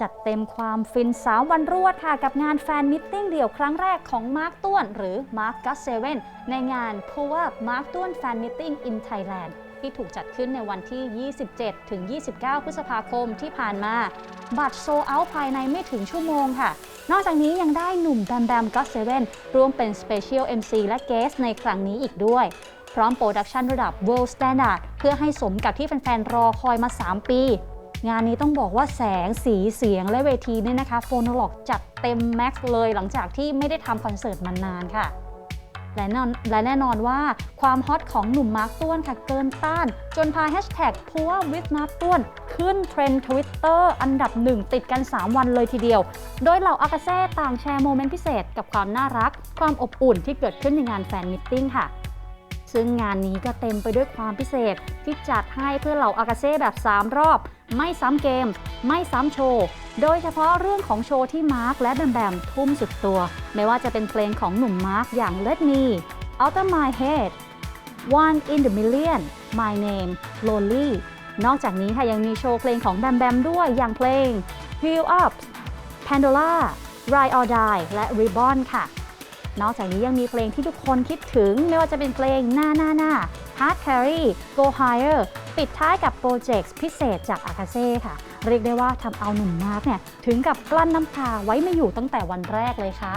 จัดเต็มความฟินสาววันรวดค่ะกับงานแฟนมิทติ้งเดี่ยวครั้งแรกของมาร์คต้วน หรือมาร์คกัสเซเว่นในงาน p o w e r Mark ต้วนแฟนมิทติ้ง in Thailand ที่ถูกจัดขึ้นในวันที่ 27 ถึง 29 พฤษภาคมที่ผ่านมา บัตรโซเอาภายในไม่ถึงชั่วโมงค่ะ นอกจากนี้ยังได้หนุ่มแบมแบมก็เซเว่นร่วมเป็น Special MC และ Guest ในครั้งนี้อีกด้วย พร้อมโปรดักชันระดับ World Standard เพื่อให้สมกับที่แฟนๆ รอคอยมา 3 ปี งานนี้ต้องบอกว่าแสงสีเสียงและเวทีเนี่ยนะคะโฟน o ล็อกจัดเต็มแม็กซ์เลยหลังจากที่ไม่ได้ทำคอนเสิร์ตมานานค่ะและแน่นอนและแน่นอนว่าความฮอตของหนุ่มมาร์คต้วนค่ะเกินต้าน จนพาแฮชแท็กพัววิดมาร์คต้วน ขึ้นเทรนด์ทวิตเตอร์อันดับหนึ่งติดกัน 3 วันเลยทีเดียว โดยเหล่าอากาเซ่ต่างแชร์โมเมนต์พิเศษกับความน่ารัก ความอบอุ่นที่เกิดขึ้นในงานแฟนมิทติ้งค่ะ ซึ่งงานนี้ก็เต็มไปด้วยความพิเศษที่จัดให้เพื่อเหล่าอากาเซ่แบบ 3 รอบ ไม่ซ้ำเกม ไม่ซ้ำโชว์ โดยเฉพาะเรื่องของโชว์ที่มาร์คและแบมแบมทุ่มสุดตัว ไม่ว่าจะเป็นเพลงของหนุ่มมาร์คอย่าง Let Me Out of My Head One in the Million My Name Lonely นอกจากนี้ค่ะยังมีโชว์เพลงของแบมแบมด้วยอย่างเพลง Heal Up Pandora Ride or Die และ Ribbon ค่ะ นอกจากนี้ยังมีเพลงที่ทุกคนคิดถึง ไม่ว่าจะเป็นเพลงหน้าหน้าหน้า Hard Carry Go Higher ปิดท้ายกับโปรเจกต์พิเศษจากอากาเซ่ค่ะ เรียกได้ว่าทำเอาหนุ่มมาร์กเนี่ย ถึงกับกลั้นน้ำตาไว้ไม่อยู่ตั้งแต่วันแรกเลยค่ะ